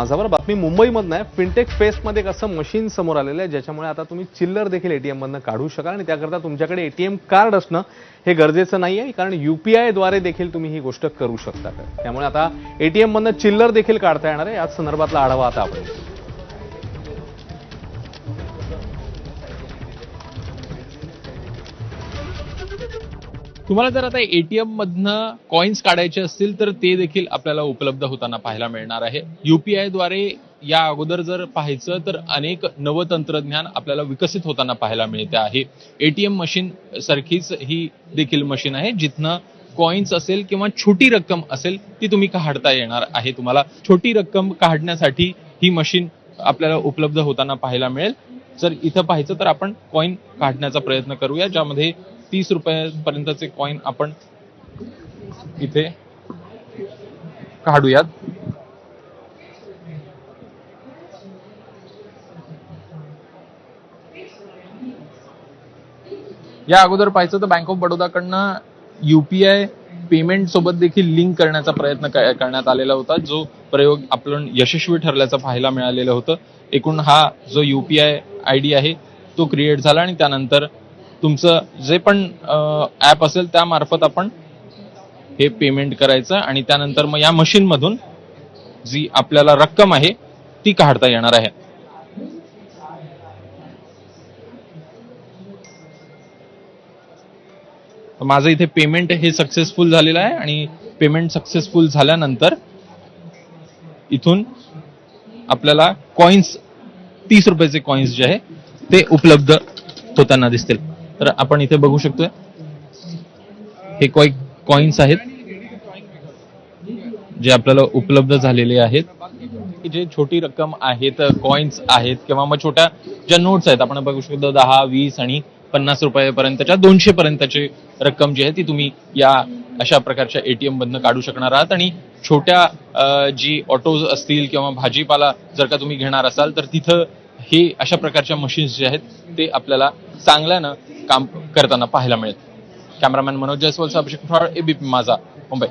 माझावर बातमी मुंबईमधनं आहे. फिनटेक फेस्टमध्ये एक असं मशीन समोर आलेलं आहे ज्याच्यामुळे आता तुम्ही चिल्लर देखील एटीएम मधनं काढू शकाल आणि त्याकरता तुमच्याकडे एटीएम कार्ड असणं हे गरजेचं नाही आहे कारण युपीआयद्वारे देखील तुम्ही ही गोष्ट करू शकता. त्यामुळे आता एटीएम मधनं चिल्लर देखील काढता येणार आहे. याच संदर्भातला आढावा आता आपण तुम्हाला जर आता एटीएम मधनं कॉइन्स काढायचे असतील तर ते देखील आपल्याला उपलब्ध होताना पाहायला मिळणार आहे. युपीआयद्वारे या अगोदर जर पाहायचं तर अनेक नवतंत्रज्ञान आपल्याला विकसित होताना पाहायला मिळते आहे. एटीएम मशीन सारखीच ही देखील मशीन आहे जिथनं कॉइन्स असेल किंवा छोटी रक्कम असेल ती तुम्ही काढता येणार आहे तुम्हाला. छोटी रक्कम काढण्यासाठी ही मशीन आपल्याला उपलब्ध होताना पाहायला मिळेल. जर इथं पाहायचं तर आपण कॉइन काढण्याचा प्रयत्न करूया ज्यामध्ये तीस रुपयापर्यंतचे कॉइन आपण इथे काढूयात. या अगोदर पाहायचं तर बँक ऑफ बडोदाकडनं युपीआय पेमेंट सोबत देखील लिंक करण्याचा प्रयत्न करण्यात आलेला होता. जो प्रयोग आपण यशस्वी ठरल्याचं पाहायला मिळालेलं होतं. एकूण हा जो युपीआय आय डी आहे तो क्रिएट झाला आणि त्यानंतर तुमचं जे पण ऍप असेल त्यामार्फत आपण हे पेमेंट करायचं आणि त्यानंतर मग या मशीन मधून जी आपल्याला रक्कम आहे ती काढता येणार आहे. माझं इथे पेमेंट हे सक्सेसफुल झालेलं आहे आणि पेमेंट सक्सेसफुल झाल्यानंतर इथून आपल्याला कॉइन्स तीस रुपयाचे कॉइन्स जे आहे ते उपलब्ध होताना दिसतील. तर आपण इथे बघू शकतोय. हे कॉइ कॉइन्स आहेत जे आपल्याला उपलब्ध झालेले आहेत. जे छोटी रक्कम आहेत कॉइन्स आहेत किंवा मग छोट्या ज्या नोट्स आहेत आपण बघू शकतो दहा वीस आणि पन्नास रुपयापर्यंतच्या दोनशे पर्यंतची रक्कम जी आहे ती तुम्ही या अशा प्रकारच्या एटीएम मधनं काढू शकणार आहात. आणि छोट्या जी ऑटोज असतील किंवा भाजीपाला जर का तुम्ही घेणार असाल तर तिथं हे अशा प्रकारच्या मशीन्स जे आहेत ते आपल्याला चांगल्यानं काम करताना पाहायला मिळेल. Cameraman Manoj Jaiswal Abhishek ABP Majha Mumbai.